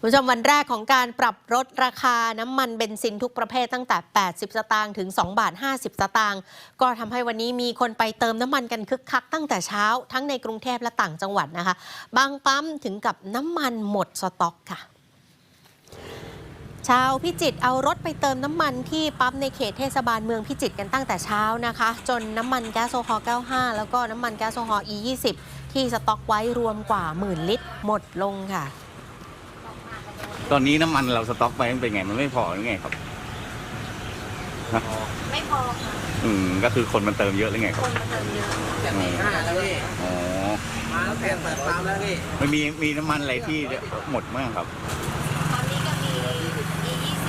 คุณผู้ชมวันแรกของการปรับลดราคาน้ำมันเบนซินทุกประเภทตั้งแต่ 80 สตางค์ถึง 2 บาท 50 สตางค์ก็ทำให้วันนี้มีคนไปเติมน้ำมันกันคึกคักตั้งแต่เช้า ทั้งในกรุงเทพและต่างจังหวัดนะคะ บางปั๊มถึงกับน้ำมันหมดสต็อกค่ะชาวพิจิตเอารถไปเติมน้ำมันที่ปั๊มในเขตเทศบาลเมืองพิจิตกันตั้งแต่เช้านะคะ จนน้ำมันแก๊สโซฮอล์95 แล้วก็น้ำมันแก๊สโซฮอล์ E20 ที่สต็อกไว้รวมกว่าหมื่นลิตรหมดลงค่ะ ตอนนี้น้ำมันเราสต็อกไปมันเป็นไงมันไม่พอหรือไงครับ ไม่พอค่ะอืมก็คือคนมันเติมเยอะหรือไงคครับนมาเติมเยอะจากตีห้าแล้วพี่อ๋อมาแล้วเตรียมเปิดปั๊มแล้วพี่มันมีมีน้ำมันอะไรที่หมดมั้างครับ ตอนนี้ก็มี E20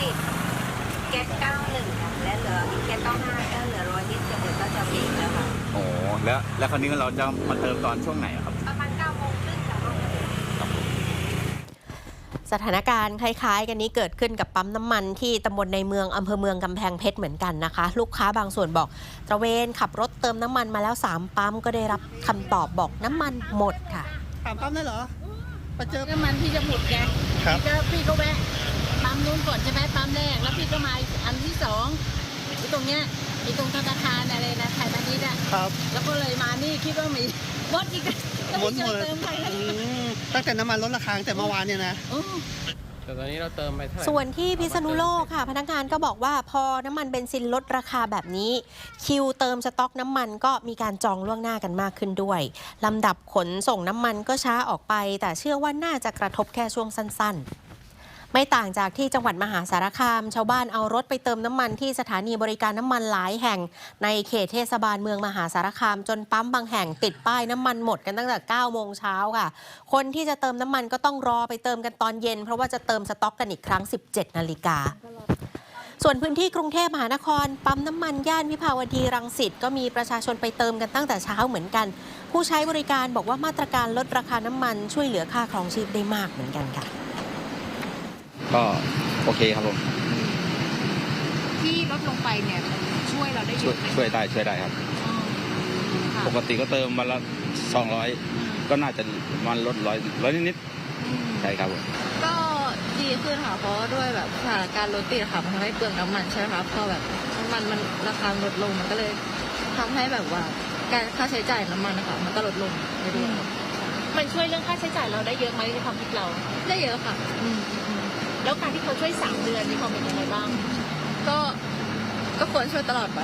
แก๊ส91ค่ะและเหลืออีกแก๊ส95ก็เหลือร้อยลิตรจะหมดก็จะมีแล้วค่ะอ๋อแล้วแล้วคราวนี้เราจะมาเติมตอนช่วงไหนอะครับ ประมาณ9โมงครึ่งค่ะ สถานการณ์คล้ายๆ กันนี้เกิดขึ้นกับปั๊มน้ำมันที่ตำบลในเมืองอำเภอเมืองกำแพงเพชรเหมือนกันนะคะ ลูกค้าบางส่วนบอกตระเวนขับรถเติมน้ำมันมาแล้ว 3 ปั๊มก็ได้รับคำตอบบอกน้ำมันหมดค่ะถามปั๊มได้เหรอไปเจอน้ำมันพี่จะหมดไงครับพี่ก็พี่ก็แวะปั๊มนู้นก่อนใช่ไหมปั๊มแรกแล้วพี่ก็มาอันที่สองที่ตรงเนี้ย ที่ตรงธนาคารอะไรนะไทยพาณิชย์อะครับแล้วก็เลยมานี่คิดว่ามีหมดอีกก็หมดไม่เจหมอดเติมใครเลยอืมตั้งแต่น้ำมันลดราคาตั้งแต่เมื่อวานเนี่ยนะอืมแต่ตอนนี้เราเติมไปเท่าไหร่ส่วนที่พิษณุโลกค่ะ พนักงานก็บอกว่าพอน้ำมันเบนซินลดราคาแบบนี้ คิวเติมสต็อกน้ำมันก็มีการจองล่วงหน้ากันมากขึ้นด้วยลำดับขนส่งน้ำมันก็ช้าออกไป แต่เชื่อว่าน่าจะกระทบแค่ช่วงสั้น ๆ ไม่ต่างจากที่จังหวัดมหาสารคาม ชาวบ้านเอารถไปเติมน้ำมันที่สถานีบริการน้ำมันหลายแห่ง ในเขตเทศบาลเมืองมหาสารคาม จนปั๊มบางแห่งติดป้ายน้ำมันหมดกันตั้งแต่9โมงเช้าค่ะ คนที่จะเติมน้ำมันก็ต้องรอไปเติมกันตอนเย็น เพราะว่าจะเติมสต็อกกันอีกครั้ง 17 นาฬิกาส่วนพื้นที่กรุงเทพมหานคร ปั๊มน้ำมันย่านวิภาวดีรังสิตก็มีประชาชนไปเติมกันตั้งแต่เช้าเหมือนกัน ผู้ใช้บริการบอกว่ามาตรการลดราคาน้ำมันช่วยเหลือค่าครองชีพได้มากเหมือนกันค่ะ ก็โอเคครับผมที่ลดลงไปเนี่ยมันช่วยเราได้เยช่วยอะไหมช่วยได้ช่วยได้ครับอ๋อค่ะปกติก็เติมวันละสองร้อยก็น่าจะวันลดร้อยร้อยนิดอืม ๆใช่ครับผมก็ดีขึ้นค่ะ เพราะว่าด้วยแบบสถานการณ์รถติดค่ะมันทำให้เปลืองน้ำมันใช่ไหมคะพอแบบน้ำมันมันราคาลดลงมันก็เลยทำให้แบบว่า การค่าใช้จ่ายน้ำมันนะคะมันก็ลดลงไปด้วยค่ะมันช่วยเรื่องค่าใช้จ่ายเราได้เยอะไหมในความคิดเราได้เยอะค่ะ อืมอืม แล้วการที่เขาช่วยสามเดือนมีความเป็นยังไงบ้าง ก็ก็ควรช่วยตลอดไป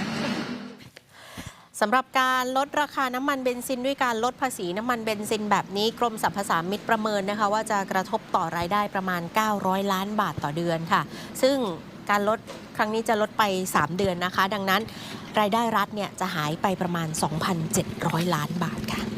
สำหรับการลดราคาน้ำมันเบนซินด้วยการลดภาษีน้ำมันเบนซินแบบนี้กรมสรรพสามิตประเมินนะคะ ว่าจะกระทบต่อรายได้ประมาณ 900 ล้านบาทต่อเดือนค่ะ ซึ่งการลดครั้งนี้จะลดไป 3 เดือนนะคะ ดังนั้นรายได้รัฐเนี่ยจะหายไปประมาณ 2,700 ล้านบาทค่ะ